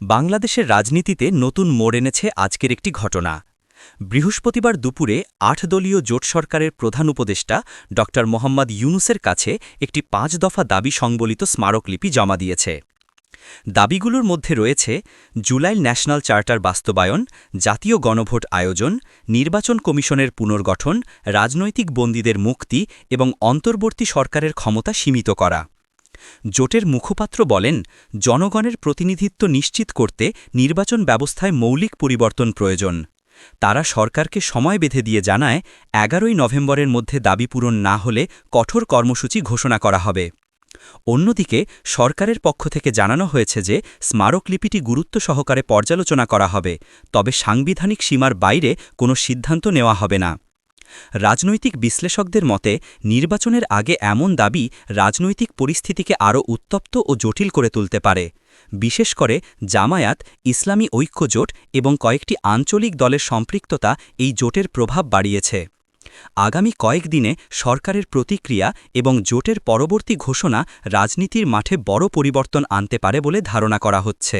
বাংলাদেশের রাজনীতিতে নতুন মোড় এনেছে আজকের একটি ঘটনা। বৃহস্পতিবার দুপুরে আট দলীয় জোট সরকারের প্রধান উপদেষ্টা ড. মোহাম্মদ ইউনুসের কাছে একটি পাঁচ দফা দাবি সংবলিত স্মারকলিপি জমা দিয়েছে। দাবিগুলোর মধ্যে রয়েছে, জুলাই ন্যাশনাল চার্টার বাস্তবায়ন, জাতীয় গণভোট আয়োজন, নির্বাচন কমিশনের পুনর্গঠন, রাজনৈতিক বন্দীদের মুক্তি এবং অন্তর্বর্তী সরকারের ক্ষমতা সীমিত করা। জোটের মুখপাত্র বলেন, জনগণের প্রতিনিধিত্ব নিশ্চিত করতে নির্বাচন ব্যবস্থায় মৌলিক পরিবর্তন প্রয়োজন। তারা সরকারকে সময় বেঁধে দিয়ে জানায়, এগারোই নভেম্বরের মধ্যে দাবি পূরণ না হলে কঠোর কর্মসূচি ঘোষণা করা হবে। অন্যদিকে, সরকারের পক্ষ থেকে জানানো হয়েছে যে, স্মারকলিপিটি গুরুত্ব সহকারে পর্যালোচনা করা হবে, তবে সাংবিধানিক সীমার বাইরে কোনো সিদ্ধান্ত নেওয়া হবে না। রাজনৈতিক বিশ্লেষকদের মতে, নির্বাচনের আগে এমন দাবি রাজনৈতিক পরিস্থিতিকে আরও উত্তপ্ত ও জটিল করে তুলতে পারে। বিশেষ করে জামায়াত, ইসলামী ঐক্য জোট এবং কয়েকটি আঞ্চলিক দলের সম্পৃক্ততা এই জোটের প্রভাব বাড়িয়েছে। আগামী কয়েকদিনে সরকারের প্রতিক্রিয়া এবং জোটের পরবর্তী ঘোষণা রাজনীতির মাঠে বড় পরিবর্তন আনতে পারে বলে ধারণা করা হচ্ছে।